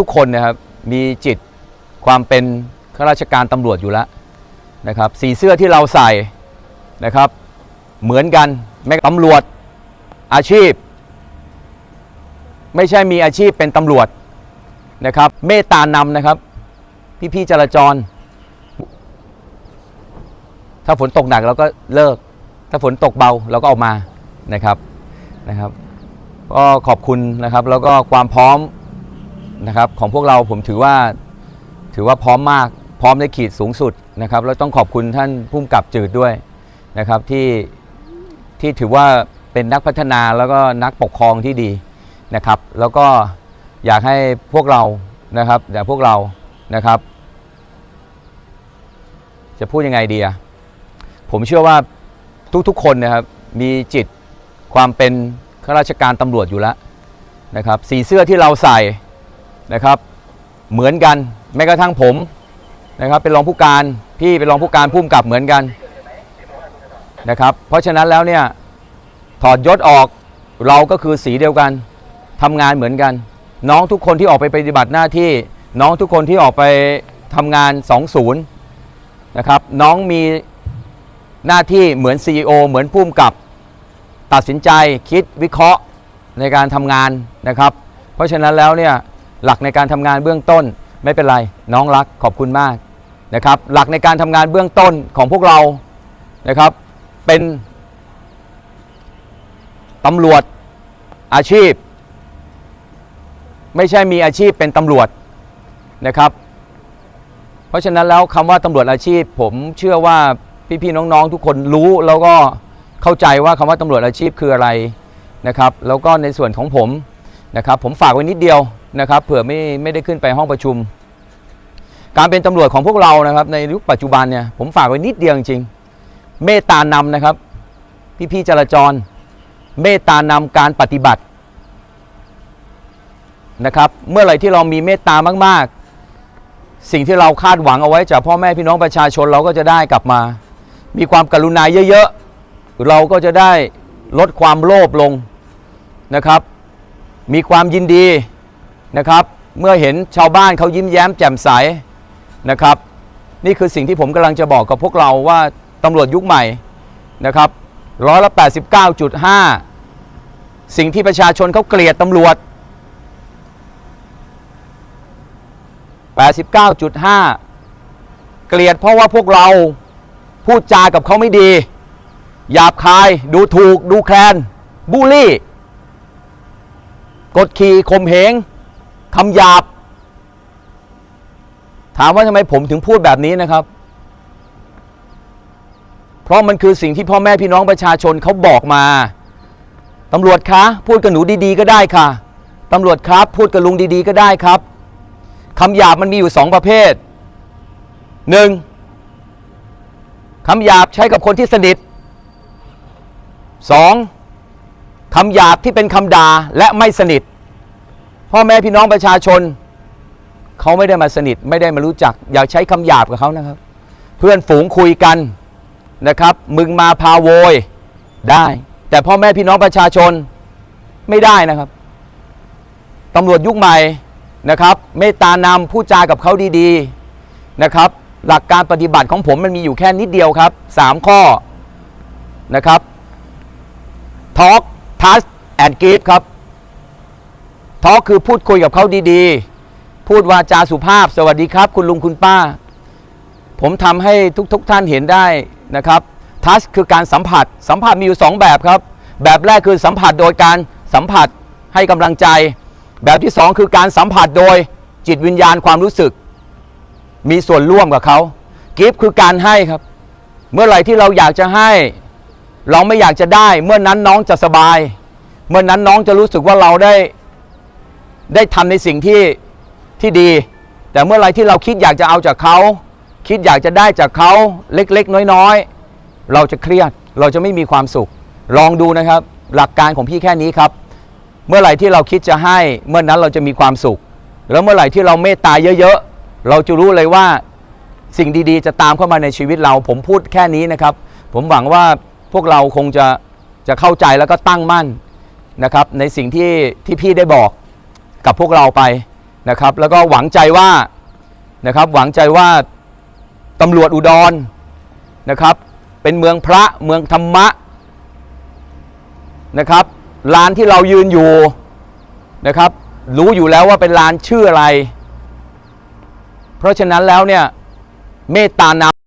ทุกๆ คนนะครับมีจิตความเป็นข้าราชการตำรวจอยู่แล้วนะครับสีเสื้อที่เราใส่นะครับ เหมือนกันแม้ตำรวจอาชีพ ไม่ใช่มีอาชีพเป็นตำรวจนะครับ เมตตานำนะครับ พี่ๆจราจร ถ้าฝนตกหนักเราก็เลิก ถ้าฝนตกเบาเราก็ออกมานะครับนะครับก็ขอบคุณนะครับแล้วก็ความพร้อม นะครับของพวกเราผมถือว่าถือว่าพร้อมมากพร้อมในขีดสูงสุดนะครับแล้วต้องขอบคุณท่านผู้กำกับจืดด้วยนะครับที่ที่ถือว่าเป็นนักพัฒนาแล้วก็นักปกครองที่ดีนะครับ แล้วก็อยากให้พวกเรานะครับอยากพวกเรานะครับ จะพูดยังไงดีอะผมเชื่อว่าทุกๆคนนะครับมีจิตความเป็นข้าราชการตำรวจอยู่แล้วนะครับ สีเสื้อที่เราใส่ นะครับ เหมือนกันแม้กระทั่งผมนะครับ เป็นรองผู้การพี่เป็นรองผู้การผู้กำกับเหมือนกันนะครับ เพราะฉะนั้นแล้วเนี่ยถอดยศออกเราก็คือสีเดียวกันทำงานเหมือนกัน น้องทุกคนที่ออกไปปฏิบัติหน้าที่ น้องทุกคนที่ออกไปทำงาน 20นะครับ น้องมีหน้าที่เหมือน CEO เหมือนผู้กำกับตัดสินใจคิดวิเคราะห์ในการทำงานนะครับ เพราะฉะนั้นแล้วเนี่ย หลักในการทำงานเบื้องต้นไม่เป็นไรน้องรักขอบคุณมากนะครับ หลักในการทำงานเบื้องต้นของพวกเรานะครับ เป็นตำรวจอาชีพ ไม่ใช่มีอาชีพเป็นตำรวจนะครับ เพราะฉะนั้นแล้วคำว่าตำรวจอาชีพ ผมเชื่อว่าพี่ๆน้องๆ ทุกคนรู้แล้วก็เข้าใจว่าคำว่าตำรวจอาชีพคืออะไรนะครับ แล้วก็ในส่วนของผมนะครับ ผมฝากไว้นิดเดียว นะครับเผื่อไม่ไม่ได้ขึ้นไปห้องประชุม การเป็นตำรวจของพวกเรานะครับ ในยุคปัจจุบันเนี่ยผมฝากไว้นิดเดียวจริงเมตตานำนะครับ พี่ๆจราจร เมตตานำการปฏิบัตินะครับ เมื่อไหร่ที่เรามีเมตตามาก ๆ สิ่งที่เราคาดหวังเอาไว้จากพ่อแม่พี่น้องประชาชนเราก็จะได้กลับมา มีความกรุณาเยอะๆเราก็จะได้ลดความโลภลงนะครับ มีความยินดี นะครับ เมื่อเห็นชาวบ้านเขายิ้มแย้มแจ่มใสนะครับ นี่คือสิ่งที่ผมกำลังจะบอกกับพวกเราว่าตำรวจยุคใหม่นะครับร้อยละ89.5 สิ่งที่ประชาชนเขาเกลียดตำรวจ 89.5 เกลียดเพราะว่าพวกเราพูดจากับเขาไม่ดี หยาบคาย ดูถูก ดูแคลนบูลลี่ กดขี่ข่มเหง คำหยาบ ถามว่าทำไมผมถึงพูดแบบนี้นะครับ เพราะมันคือสิ่งที่พ่อแม่พี่น้องประชาชนเขาบอกมาตำรวจคะ พูดกับหนูดีๆ ก็ได้ค่ะตำรวจครับ พูดกับลุงดีๆ ก็ได้ครับคำหยาบมันมีอยู่สองประเภทหนึ่งคำหยาบใช้กับคนที่สนิทสองคำหยาบที่เป็นคำด่าและไม่สนิท พ่อแม่พี่น้องประชาชน เขาไม่ได้มาสนิทไม่ได้มารู้จัก อย่าใช้คำหยาบกับเขานะครับ เพื่อนฝูงคุยกันนะครับ มึงมาพาโวยได้ แต่พ่อแม่พี่น้องประชาชนไม่ได้นะครับตำรวจยุคใหม่นะครับเมตตานำพูดจากับเขาดีๆนะครับ หลักการปฏิบัติของผมมันมีอยู่แค่นิดเดียวครับ 3 ข้อนะครับ Talk Touch and Give ครับ Talk คือพูดคุยกับเขาดีๆ พูดวาจาสุภาพ สวัสดีครับ คุณลุงคุณป้า ผมทำให้ทุกๆทท่านเห็นได้นะครับ Touch คือการสัมผัส สัมผัสมีอยู่ 2 แบบครับ แบบแรกคือสัมผัสโดยการสัมผัสให้กำลังใจ แบบที่ 2 คือการสัมผัสโดยจิตวิญญาณความรู้สึก มีส่วนร่วมกับเขากิฟต์คือการให้ครับ เมื่อไหร่ที่เราอยากจะให้ เราไม่อยากจะได้ เมื่อนั้นน้องจะสบาย เมื่อนั้นน้องจะรู้สึกว่าเราได้ ได้ทำในสิ่งที่ที่ดี แต่เมื่อไรที่เราคิดอยากจะเอาจากเขา คิดอยากจะได้จากเขาเล็กๆ น้อยๆ เราจะเครียดเราจะไม่มีความสุข ลองดูนะครับ หลักการของพี่แค่นี้ครับ เมื่อไหร่ที่เราคิดจะให้เมื่อนั้นเราจะมีความสุข แล้วเมื่อไหร่ที่เราเมตตาเยอะๆ เราจะรู้เลยว่าสิ่งดีๆ จะตามเข้ามาในชีวิตเรา ผมพูดแค่นี้นะครับ ผมหวังว่าพวกเราคงจะจะเข้าใจแล้วก็ตั้งมั่นนะครับ ในสิ่งที่ที่พี่ได้บอก กับพวกเราไปนะครับ แล้วก็หวังใจว่านะครับหวังใจว่าตำรวจอุดรนะครับ เป็นเมืองพระเมืองธรรมะนะครับลานที่เรายืนอยู่นะครับ รู้อยู่แล้วว่าเป็นลานชื่ออะไร เพราะฉะนั้นแล้วเนี่ยเมตตานำ